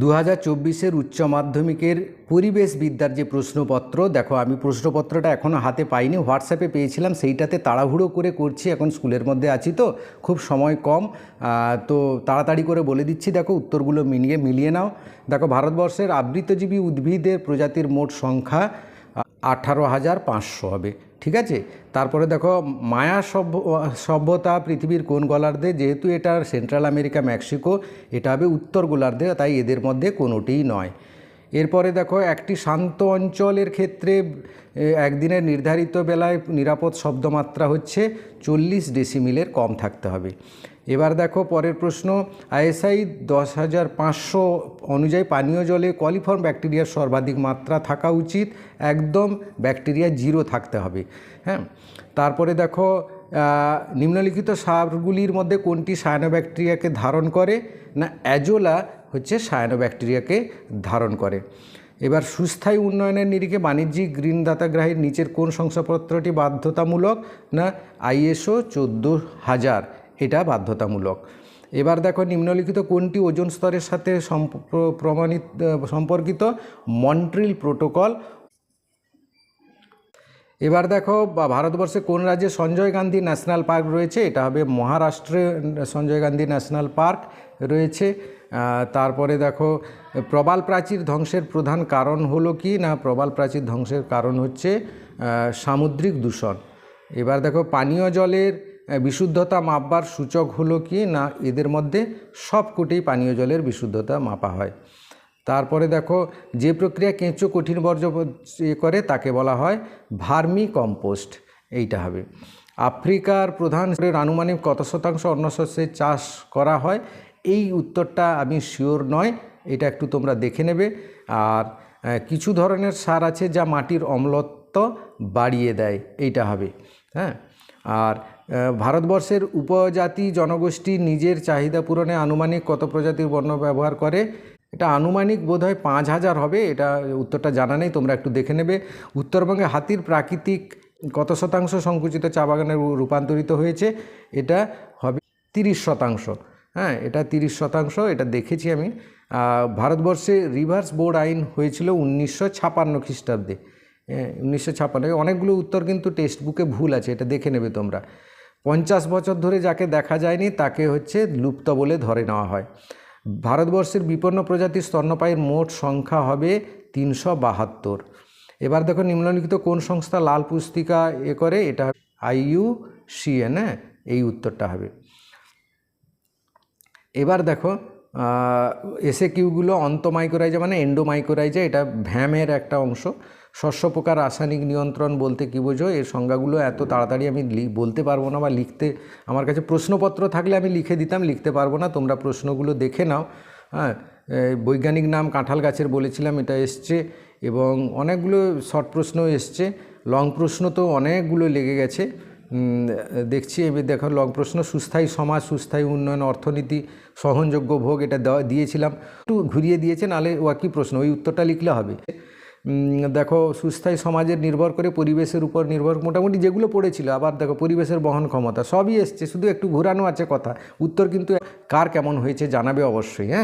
দু হাজার চব্বিশের উচ্চ মাধ্যমিকের পরিবেশ বিদ্যার যে প্রশ্নপত্র, দেখো আমি প্রশ্নপত্রটা এখনও হাতে পাইনি, হোয়াটসঅ্যাপে পেয়েছিলাম, সেইটাতে তাড়াহুড়ো করে করছি, এখন স্কুলের মধ্যে আছি তো, খুব সময় কম। তো তাড়াতাড়ি করে বলে দিচ্ছি, দেখো উত্তরগুলো মিলিয়ে মিলিয়ে নাও। দেখো ভারতবর্ষের আবৃতজীবী উদ্ভিদের প্রজাতির মোট সংখ্যা আঠারো হাজার পাঁচশো হবে, ঠিক আছে? তারপরে দেখো, মায়া সভ্য, সভ্যতা পৃথিবীর কোন গোলার্ধে? যেহেতু এটা সেন্ট্রাল আমেরিকা, মেক্সিকো, এটা হবে উত্তর গোলার্ধে, তাই এদের মধ্যে কোনোটিই নয়। এরপরে দেখো, একটি শান্ত অঞ্চলের ক্ষেত্রে একদিনের নির্ধারিত বেলায় নিরাপদ শব্দমাত্রা হচ্ছে চল্লিশ ডেসিমিলের কম থাকতে হবে। এবার দেখো পরের প্রশ্ন, আইএসআই দশ হাজার পাঁচশো অনুযায়ী পানীয় জলে কলিফর্ম ব্যাকটেরিয়ার সর্বাধিক মাত্রা থাকা উচিত, একদম ব্যাকটেরিয়া জিরো থাকতে হবে। হ্যাঁ তারপরে দেখো নিম্নলিখিত সারগুলির মধ্যে কোনটি সায়ানোব্যাকটেরিয়াকে ধারণ করে? না, অ্যাজোলা হচ্ছে সায়ানোব্যাকটেরিয়াকে ধারণ করে। এবার সুস্থায়ী উন্নয়নের নিরিখে বাণিজ্যিক গ্রিন দাতাগ্রাহীর নিচের কোন শংসাপত্রটি বাধ্যতামূলক? না, আইএসও চোদ্দ হাজার। এটা বাধ্যতামূলক। এবার দেখো নিম্নলিখিত কোনটি ওজন স্তরের সাথে প্রমাণিত সম্পর্কিত? Montreal protocol. এবার দেখো ভারতবর্ষে কোন রাজ্যে সঞ্জয় গান্ধী ন্যাশনাল পার্ক রয়েছে? এটা হবে মহারাষ্ট্রে, সঞ্জয় গান্ধী ন্যাশনাল পার্ক রয়েছে। তারপরে দেখো, প্রবাল প্রাচীর ধ্বংসের প্রধান কারণ হলো কি? না, প্রবাল প্রাচীর ধ্বংসের কারণ হচ্ছে সামুদ্রিক দূষণ। এবার দেখো, পানীয় জলের বিশুদ্ধতা মাপবার সূচক হলো কি? না, এদের মধ্যে সবকটি পানীয় জলের বিশুদ্ধতা মাপা হয়। তারপরে দেখো, যে প্রক্রিয়া কেঁচো কঠিন বর্জ্য করে, তাকে বলা হয় ভার্মি কম্পোস্ট। এইটা হবে। আফ্রিকার প্রধান আনুমানিক কত শতাংশ অন্য শস্যের চাষ করা হয়? এই উত্তরটা আমি শিওর নয়, এটা একটু তোমরা দেখে নেবে। আর কিছু ধরনের সার আছে যা মাটির অম্লত্ব বাড়িয়ে দেয়। এইটা হবে। হ্যাঁ? আর ভারতবর্ষের উপজাতি জনগোষ্ঠী নিজের চাহিদা পূরণে আনুমানিক কত প্রজাতির বর্ণ ব্যবহার করে? এটা আনুমানিক বোধহয় পাঁচ হাজার হবে, এটা উত্তরটা জানা নেই, তোমরা একটু দেখে নেবে। উত্তরবঙ্গে হাতির প্রাকৃতিক কত শতাংশ সংকুচিত চা বাগানে রূপান্তরিত হয়েছে? এটা হবে তিরিশ শতাংশ। হ্যাঁ এটা তিরিশ শতাংশ, এটা দেখেছি আমি। ভারতবর্ষে রিভার্স বোর্ড আইন হয়েছিল উনিশশো ছাপান্ন খ্রিস্টাব্দে। উনিশশো অনেকগুলো উত্তর কিন্তু টেক্সট বুকে ভুল আছে, এটা দেখে নেবে তোমরা। পঞ্চাশ বছর ধরে যাকে দেখা যায়নি, তাকে হচ্ছে লুপ্ত বলে ধরে নেওয়া হয়। ভারতবর্ষের বিপন্ন প্রজাতির স্তন্যপায়ীর মোট সংখ্যা হবে তিনশো বাহাত্তর। এবার দেখো নিম্নলিখিত কোন সংস্থা লাল পুস্তিকা এ করে, এটা আইইউ সিএন হ্যাঁ এই উত্তরটা হবে। এবার দেখো এসে কিউগুলো অন্তমাইকোরাইজা মানে এন্ডোমাইকোরাইজা, এটা ভ্যামের একটা অংশ। শস্য পোকার রাসায়নিক নিয়ন্ত্রণ বলতে কী বোঝো? এর সংজ্ঞাগুলো এত তাড়াতাড়ি আমি বলতে পারব না বা লিখতে, আমার কাছে প্রশ্নপত্র থাকলে আমি লিখে দিতাম, লিখতে পারব না, তোমরা প্রশ্নগুলো দেখে নাও। হ্যাঁ বৈজ্ঞানিক নাম কাঁঠাল গাছের বলেছিলাম, এটা এসছে, এবং অনেকগুলো শর্ট প্রশ্ন এসছে, লং প্রশ্ন তো অনেকগুলো লেগে গেছে। দেখছি, এবার দেখো লং প্রশ্ন, সুস্থায়ী সমাজ, সুস্থায়ী উন্নয়ন, অর্থনীতি, সহনযোগ্য ভোগ, এটা দিয়েছিলাম। একটু ঘুরিয়ে দিয়েছে, নাহলে ও কি প্রশ্ন, ওই উত্তরটা লিখলে হবে। দেখো, সুস্থায়ী সমাজের নির্ভর করে পরিবেশের উপর নির্ভর, মোটামুটি যেগুলো পড়েছিল, আবার দেখো, পরিবেশের বহন ক্ষমতা, সবই এসছে, শুধু একটু ঘোরানো আছে কথা। উত্তর কিন্তু কার কেমন হয়েছে জানাবে অবশ্যই হ্যাঁ?